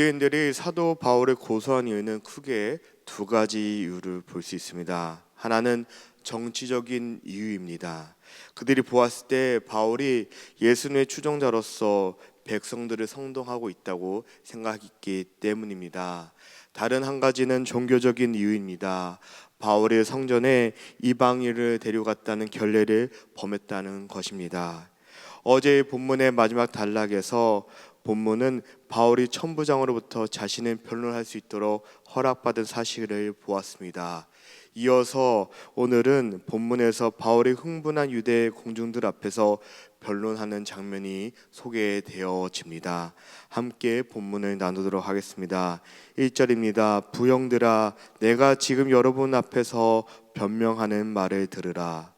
유대인들이 사도 바울을 고소한 이유는 크게 두 가지 이유를 볼 수 있습니다. 하나는 정치적인 이유입니다. 그들이 보았을 때 바울이 예수님의 추종자로서 백성들을 성동하고 있다고 생각했기 때문입니다. 다른 한 가지는 종교적인 이유입니다. 바울이 성전에 이방인을 데려갔다는 결례를 범했다는 것입니다. 어제 본문의 마지막 단락에서 본문은 바울이 천부장으로부터 자신을 변론할 수 있도록 허락받은 사실을 보았습니다. 이어서 오늘은 본문에서 바울이 흥분한 유대 공중들 앞에서 변론하는 장면이 소개되어집니다. 함께 본문을 나누도록 하겠습니다. 1절입니다. 부영들아 내가 지금 여러분 앞에서 변명하는 말을 들으라.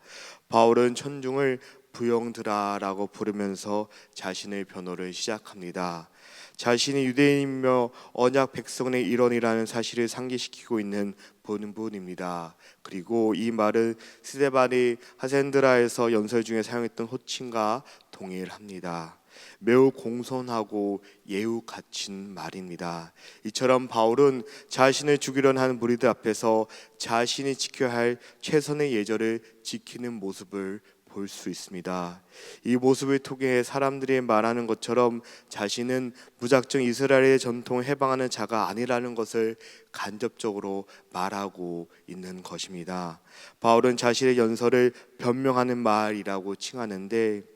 바울은 천중을 부영들아라고 부르면서 자신의 변호를 시작합니다. 자신이 유대인이며 언약 백성의 일원이라는 사실을 상기시키고 있는 본분입니다. 그리고 이 말은 스데반이 하센드라에서 연설 중에 사용했던 호칭과 동일합니다. 매우 공손하고 예우 갖춘 말입니다. 이처럼 바울은 자신을 죽이려 하는 무리들 앞에서 자신이 지켜야 할 최선의 예절을 지키는 모습을 볼 수 있습니다. 이 모습을 통해 사람들이 말하는 것처럼 자신은 무작정 이스라엘의 전통을 해방하는 자가 아니라는 것을 간접적으로 말하고 있는 것입니다. 바울은 자신의 연설을 변명하는 말이라고 칭하는데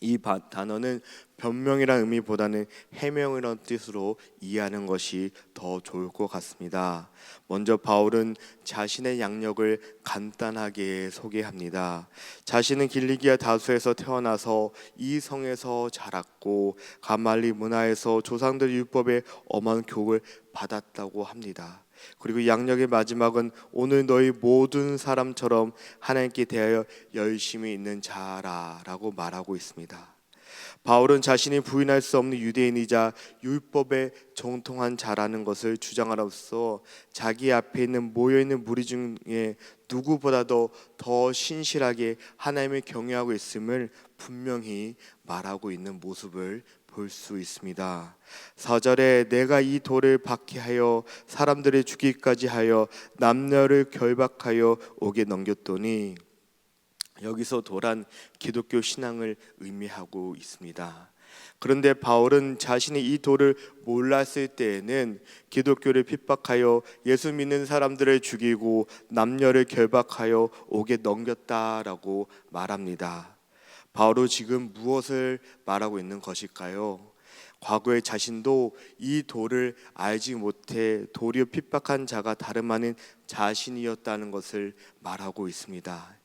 이 단어는 변명이라는 의미보다는 해명이라는 뜻으로 이해하는 것이 더 좋을 것 같습니다. 먼저 바울은 자신의 양력을 간단하게 소개합니다. 자신은 길리기아 다수에서 태어나서 이 성에서 자랐고 가말리 문화에서 조상들 율법의 엄한 교육을 받았다고 합니다. 그리고 양력의 마지막은 오늘 너희 모든 사람처럼 하나님께 대하여 열심히 있는 자라라고 말하고 있습니다. 바울은 자신이 부인할 수 없는 유대인이자 율법에 정통한 자라는 것을 주장하로써 자기 앞에 있는 모여 있는 무리 중에 누구보다도 더 신실하게 하나님을 경외하고 있음을 분명히 말하고 있는 모습을 볼 수 있습니다. 4절에 내가 이 돌을 박해하여 사람들을 죽이기까지 하여 남녀를 결박하여 옥에 넘겼더니 여기서 도란 기독교 신앙을 의미하고 있습니다. 그런데 바울은 자신이 이 돌을 몰랐을 때에는 기독교를 핍박하여 예수 믿는 사람들을 죽이고 남녀를 결박하여 옥에 넘겼다라고 말합니다. 바울은 지금 무엇을 말하고 있는 것일까요? 과거에 자신도 이 돌을 알지 못해 도리어 핍박한 자가 다름 아닌 자신이었다는 것을 말하고 있습니다.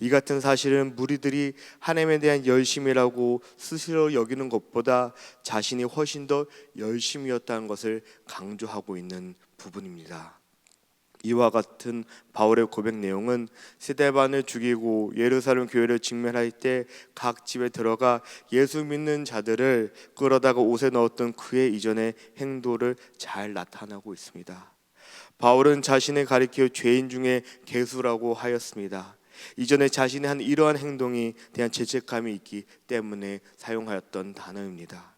이 같은 사실은 무리들이 하나님에 대한 열심이라고 스스로 여기는 것보다 자신이 훨씬 더 열심이었다는 것을 강조하고 있는 부분입니다. 이와 같은 바울의 고백 내용은 스데반을 죽이고 예루살렘 교회를 직면할 때 각 집에 들어가 예수 믿는 자들을 끌어다가 옷에 넣었던 그의 이전의 행도를 잘 나타나고 있습니다. 바울은 자신의 가리켜 죄인 중에 개수라고 하였습니다. 이전에 자신이 한 이러한 행동이 대한 죄책감이 있기 때문에 사용하였던 단어입니다.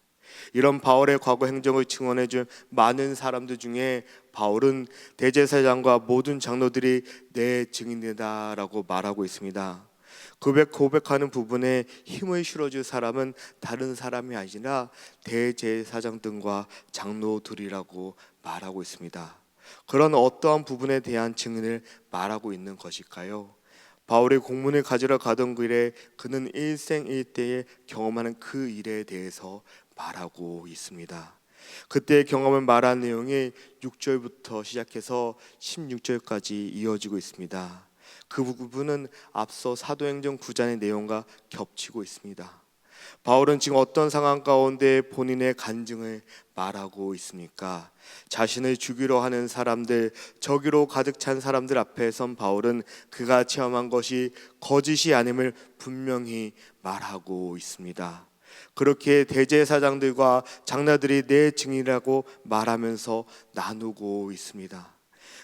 이런 바울의 과거 행정을 증언해 준 많은 사람들 중에 바울은 대제사장과 모든 장로들이 내 증인이다라고 말하고 있습니다. 고백 고백하는 부분에 힘을 실어줄 사람은 다른 사람이 아니라 대제사장 등과 장로들이라고 말하고 있습니다. 그런 어떠한 부분에 대한 증인을 말하고 있는 것일까요? 바울의 공문을 가지러 가던 길에 그는 일생일대에 경험하는 그 일에 대해서 말하고 있습니다. 그때 경험을 말한 내용이 6절부터 시작해서 16절까지 이어지고 있습니다. 그 부분은 앞서 사도행전 9장의 내용과 겹치고 있습니다. 바울은 지금 어떤 상황 가운데 본인의 간증을 말하고 있습니까? 자신을 죽이려 하는 사람들, 저기로 가득 찬 사람들 앞에 선 바울은 그가 체험한 것이 거짓이 아님을 분명히 말하고 있습니다. 그렇게 대제사장들과 장로들이 내 증인이라고 말하면서 나누고 있습니다.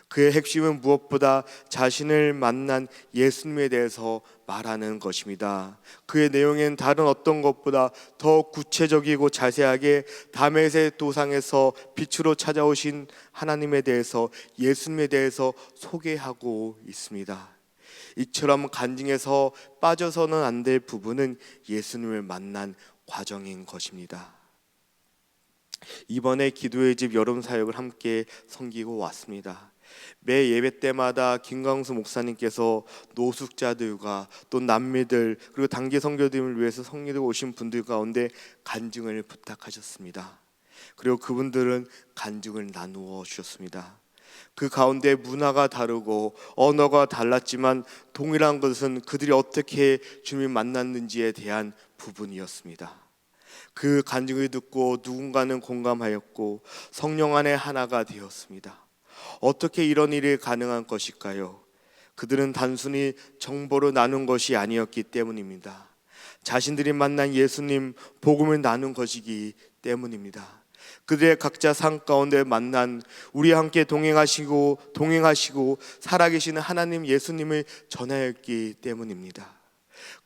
그의 핵심은 무엇보다 자신을 만난 예수님에 대해서 말하는 것입니다. 그의 내용엔 다른 어떤 것보다 더 구체적이고 자세하게 다메섹 도상에서 빛으로 찾아오신 하나님에 대해서 예수님에 대해서 소개하고 있습니다. 이처럼 간증에서 빠져서는 안 될 부분은 예수님을 만난 과정인 것입니다. 이번에 기도의 집 여름 사역을 함께 섬기고 왔습니다. 매 예배 때마다 김광수 목사님께서 노숙자들과 또 남미들 그리고 단기 선교들을 위해서 성리를 오신 분들 가운데 간증을 부탁하셨습니다. 그리고 그분들은 간증을 나누어 주셨습니다. 그 가운데 문화가 다르고 언어가 달랐지만 동일한 것은 그들이 어떻게 주님 만났는지에 대한 부분이었습니다. 그 간증을 듣고 누군가는 공감하였고 성령 안에 하나가 되었습니다. 어떻게 이런 일이 가능한 것일까요? 그들은 단순히 정보를 나눈 것이 아니었기 때문입니다. 자신들이 만난 예수님 복음을 나눈 것이기 때문입니다. 그들의 각자 삶 가운데 만난 우리 함께 동행하시고 동행하시고 살아계시는 하나님 예수님을 전하였기 때문입니다.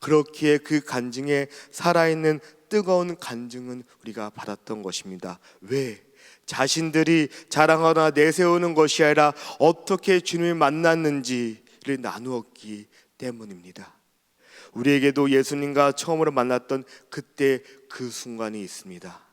그렇기에 그 간증에 살아있는 뜨거운 간증은 우리가 받았던 것입니다. 왜? 자신들이 자랑하거나 내세우는 것이 아니라 어떻게 주님을 만났는지를 나누었기 때문입니다. 우리에게도 예수님과 처음으로 만났던 그때 그 순간이 있습니다.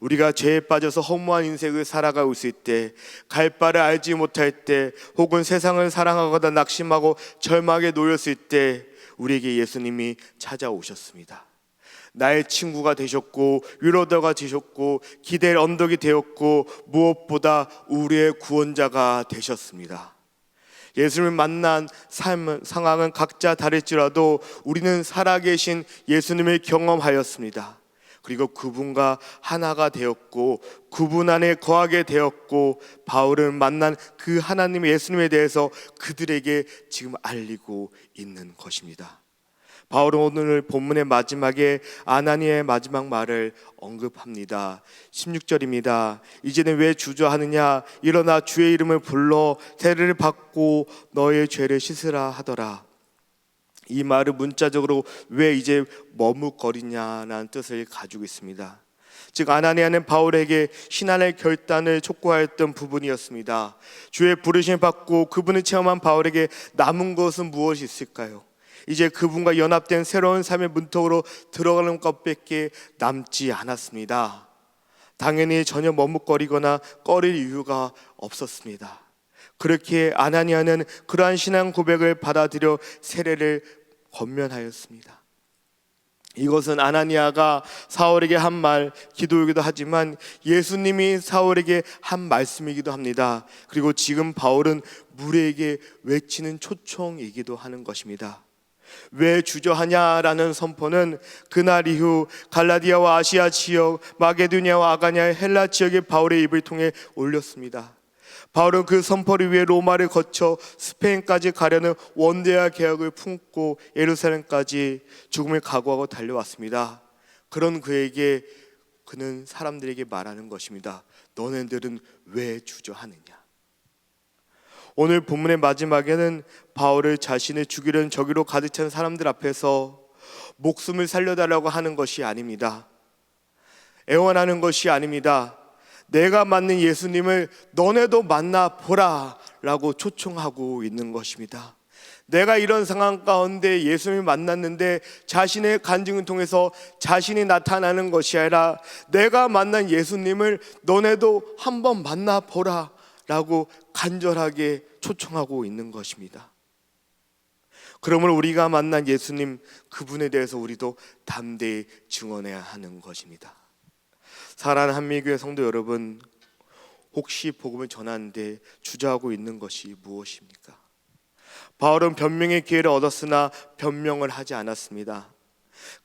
우리가 죄에 빠져서 허무한 인생을 살아가고 있을 때, 갈 바를 알지 못할 때, 혹은 세상을 사랑하거나 낙심하고 절망에 놓였을 때, 우리에게 예수님이 찾아오셨습니다. 나의 친구가 되셨고 위로더가 되셨고 기댈 언덕이 되었고 무엇보다 우리의 구원자가 되셨습니다. 예수님을 만난 삶 상황은 각자 다를지라도 우리는 살아계신 예수님을 경험하였습니다. 그리고 그분과 하나가 되었고 그분 안에 거하게 되었고 바울은 만난 그 하나님 예수님에 대해서 그들에게 지금 알리고 있는 것입니다. 바울은 오늘 본문의 마지막에 아나니의 마지막 말을 언급합니다. 16절입니다. 이제는 왜 주저하느냐? 일어나 주의 이름을 불러 세례를 받고 너의 죄를 씻으라 하더라. 이 말은 문자적으로 왜 이제 머뭇거리냐라는 뜻을 가지고 있습니다. 즉 아나니아는 바울에게 신앙의 결단을 촉구하였던 부분이었습니다. 주의 부르심을 받고 그분을 체험한 바울에게 남은 것은 무엇이 있을까요? 이제 그분과 연합된 새로운 삶의 문턱으로 들어가는 것밖에 남지 않았습니다. 당연히 전혀 머뭇거리거나 꺼릴 이유가 없었습니다. 그렇게 아나니아는 그러한 신앙 고백을 받아들여 세례를 권면하였습니다. 이것은 아나니아가 사울에게 한 말 기도이기도 하지만 예수님이 사울에게 한 말씀이기도 합니다. 그리고 지금 바울은 무리에게 외치는 초청이기도 하는 것입니다. 왜 주저하냐라는 선포는 그날 이후 갈라디아와 아시아 지역, 마게도니아와 아가냐 헬라 지역의 바울의 입을 통해 올렸습니다. 바울은 그 선포를 위해 로마를 거쳐 스페인까지 가려는 원대한 계약을 품고 예루살렘까지 죽음을 각오하고 달려왔습니다. 그런 그에게 그는 사람들에게 말하는 것입니다. 너네들은 왜 주저하느냐? 오늘 본문의 마지막에는 바울을 자신을 죽이려는 저기로 가득 찬 사람들 앞에서 목숨을 살려달라고 하는 것이 아닙니다. 애원하는 것이 아닙니다. 내가 맞는 예수님을 너네도 만나 보라 라고 초청하고 있는 것입니다. 내가 이런 상황 가운데 예수님을 만났는데 자신의 간증을 통해서 자신이 나타나는 것이 아니라 내가 만난 예수님을 너네도 한번 만나 보라 라고 간절하게 초청하고 있는 것입니다. 그러므로 우리가 만난 예수님 그분에 대해서 우리도 담대히 증언해야 하는 것입니다. 사랑하는 한미교회 성도 여러분, 혹시 복음을 전하는데 주저하고 있는 것이 무엇입니까? 바울은 변명의 기회를 얻었으나 변명을 하지 않았습니다.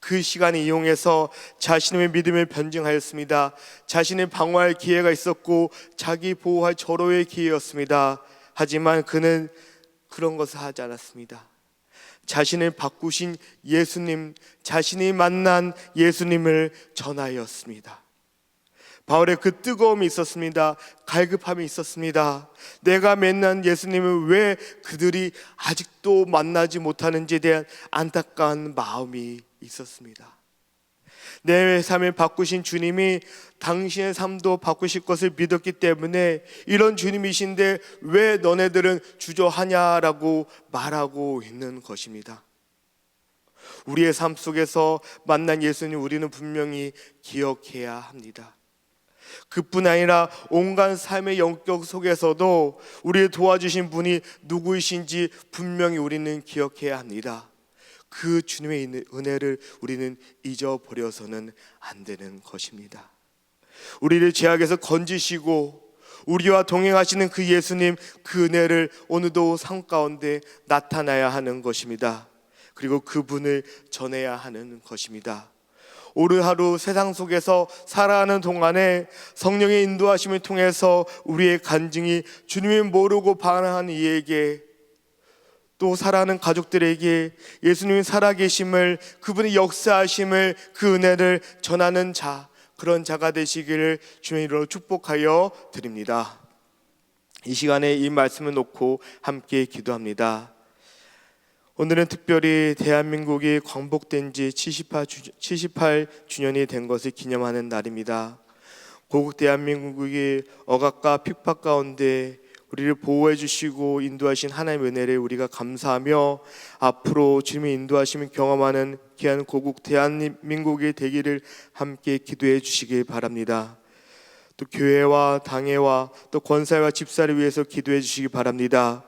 그 시간을 이용해서 자신의 믿음을 변증하였습니다. 자신을 방어할 기회가 있었고 자기 보호할 절호의 기회였습니다. 하지만 그는 그런 것을 하지 않았습니다. 자신을 바꾸신 예수님, 자신이 만난 예수님을 전하였습니다. 바울의 그 뜨거움이 있었습니다. 갈급함이 있었습니다. 내가 만난 예수님을 왜 그들이 아직도 만나지 못하는지에 대한 안타까운 마음이 있었습니다. 내 삶을 바꾸신 주님이 당신의 삶도 바꾸실 것을 믿었기 때문에 이런 주님이신데 왜 너네들은 주저하냐라고 말하고 있는 것입니다. 우리의 삶 속에서 만난 예수님 우리는 분명히 기억해야 합니다. 그뿐 아니라 온갖 삶의 영역 속에서도 우리를 도와주신 분이 누구이신지 분명히 우리는 기억해야 합니다. 그 주님의 은혜를 우리는 잊어버려서는 안 되는 것입니다. 우리를 죄악에서 건지시고 우리와 동행하시는 그 예수님 그 은혜를 오늘도 삶 가운데 나타나야 하는 것입니다. 그리고 그분을 전해야 하는 것입니다. 오늘 하루 세상 속에서 살아가는 동안에 성령의 인도하심을 통해서 우리의 간증이 주님을 모르고 반항한 이에게 또 살아가는 가족들에게 예수님이 살아계심을 그분의 역사하심을 그 은혜를 전하는 자 그런 자가 되시기를 주님의 이름으로 축복하여 드립니다. 이 시간에 이 말씀을 놓고 함께 기도합니다. 오늘은 특별히 대한민국이 광복된 지 78주, 78주년이 된 것을 기념하는 날입니다. 고국 대한민국이 억압과 핍박 가운데 우리를 보호해 주시고 인도하신 하나님의 은혜를 우리가 감사하며 앞으로 주님의 인도하심을 경험하는 귀한 고국 대한민국이 되기를 함께 기도해 주시길 바랍니다. 또 교회와 당회와 또 권사와 집사를 위해서 기도해 주시기 바랍니다.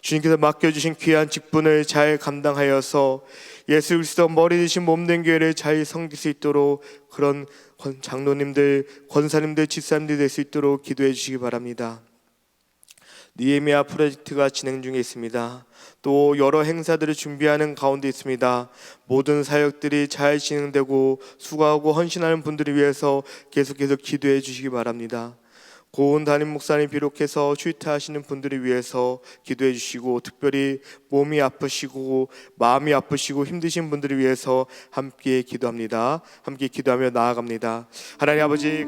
주님께서 맡겨주신 귀한 직분을 잘 감당하여서 예수 그리스도 머리 되신 몸된 교회를 잘 섬길 수 있도록 그런 권- 장로님들, 권사님들, 집사님들 될 수 있도록 기도해 주시기 바랍니다. 니에미아 프로젝트가 진행 중에 있습니다. 또 여러 행사들을 준비하는 가운데 있습니다. 모든 사역들이 잘 진행되고 수고하고 헌신하는 분들을 위해서 계속해서 기도해 주시기 바랍니다. 고은 담임 목사님 비롯해서 슈이트하시는 분들을 위해서 기도해 주시고 특별히 몸이 아프시고 마음이 아프시고 힘드신 분들을 위해서 함께 기도합니다. 함께 기도하며 나아갑니다. 하나님 아버지